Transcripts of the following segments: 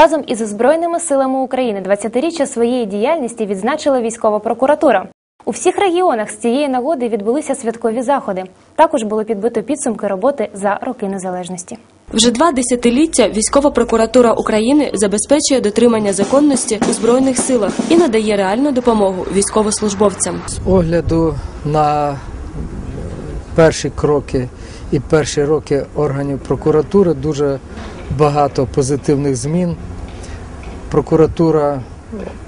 Разом із Збройними силами України 20-річчя своєї діяльності відзначила військова прокуратура. У всіх регіонах з цієї нагоди відбулися святкові заходи. Також було підбито підсумки роботи за роки незалежності. Вже два десятиліття військова прокуратура України забезпечує дотримання законності у збройних силах і надає реальну допомогу військовослужбовцям. З огляду на перші кроки і перші роки органів прокуратури дуже багато позитивних змін. Прокуратура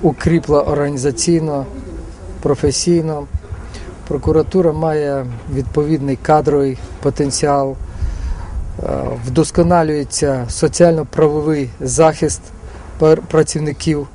укріпла організаційно, професійно. Прокуратура має відповідний кадровий потенціал, Е, вдосконалюється соціально-правовий захист працівників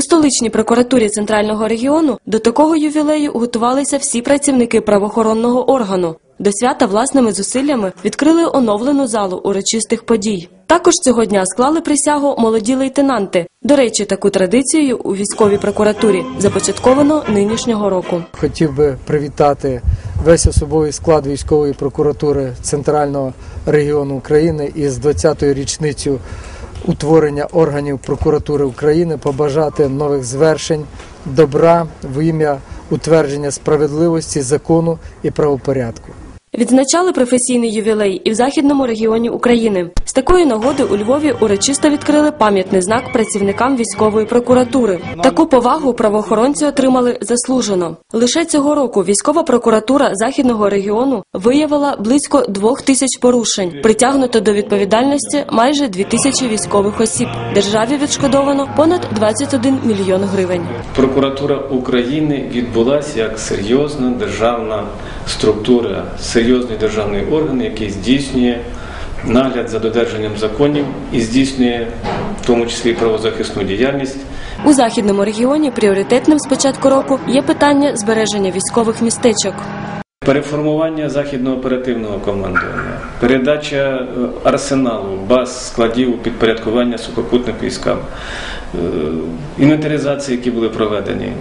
У столичній прокуратурі центрального регіону до такого ювілею готувалися всі працівники правоохоронного органу. До свята власними зусиллями відкрили оновлену залу урочистих подій. Також цього дня склали присягу молоді лейтенанти. До речі, таку традицію у військовій прокуратурі започатковано нинішнього року. Хотів би привітати весь особовий склад військової прокуратури Центрального регіону України із 20-ю річницю утворення органів прокуратури України, побажати нових звершень, добра в ім'я утвердження справедливості, закону і правопорядку. Відзначали професійний ювілей і в західному регіоні України. З такої нагоди у Львові урочисто відкрили пам'ятний знак працівникам військової прокуратури. Таку повагу правоохоронці отримали заслужено. Лише цього року військова прокуратура західного регіону виявила близько двох тисяч порушень. Притягнуто до відповідальності майже дві тисячі військових осіб. Державі відшкодовано понад 21 мільйон гривень. Прокуратура України відбулася як серйозна державна структура, серйозний державний орган, який здійснює нагляд за додержанням законів і здійснює в тому числі правозахисну діяльність. У західному регіоні пріоритетним з початку року є питання збереження військових містечок. Переформування західного оперативного командування, передача е, арсеналу, баз, складів підпорядкування сухопутним військам, е, інвентаризації, які були проведені,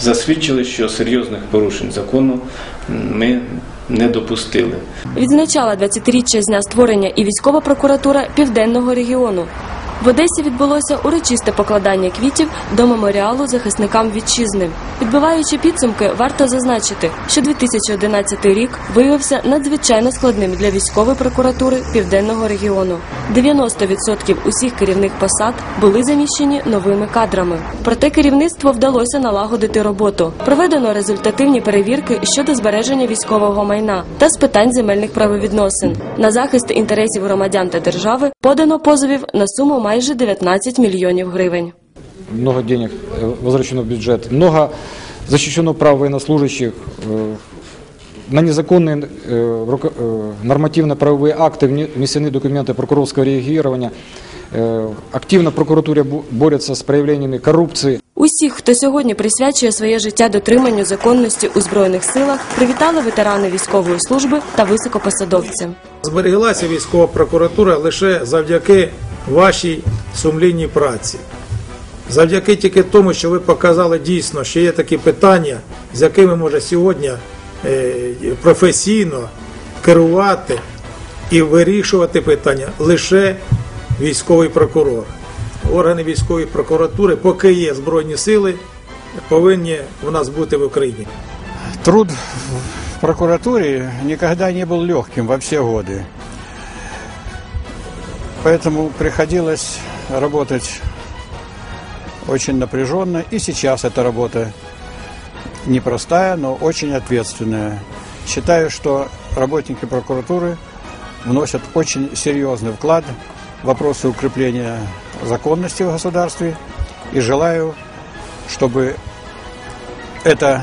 засвідчили, що серйозних порушень закону ми не допустили. Відзначала 20-річчя з дня створення і військова прокуратура південного регіону. В Одесі відбулося урочисте покладання квітів до меморіалу захисникам вітчизни. Підбиваючи підсумки, варто зазначити, що 2011 рік виявився надзвичайно складним для військової прокуратури південного регіону. 90% усіх керівних посад були заміщені новими кадрами. Проте керівництво вдалося налагодити роботу. Проведено результативні перевірки щодо збереження військового майна та з питань земельних правовідносин. На захист інтересів громадян та держави подано позовів на суму майже 19 мільйонів гривень. много денег э, возвращено в бюджет, много защищено прав военнослужащих, э, на незаконные э, руко- э, нормативно-правовые акты вне- внесены документы прокурорского реагирования. Э, Активно прокуратура бо- борется с проявлениями коррупции. Усіх, хто сьогодні присвячує своє життя дотриманню законності у збройних силах, привітали ветерани військової служби та високопосадовці. Збереглася військова прокуратура лише завдяки вашій сумлінній праці. Завдяки тільки тому, що ви показали дійсно, що є такі питання, з якими може сьогодні е, професійно керувати і вирішувати питання лише військовий прокурор. Органи військової прокуратури, поки є збройні сили, повинні у нас бути в Україні. Труд в прокуратуре никогда не был легким во все годы. Поэтому приходилось работать очень напряженно. И сейчас эта работа непростая, но очень ответственная. Считаю, что работники прокуратуры вносят очень серьезный вклад в вопросы укрепления законности в государстве. И желаю, чтобы эта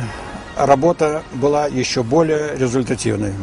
работа была еще более результативной.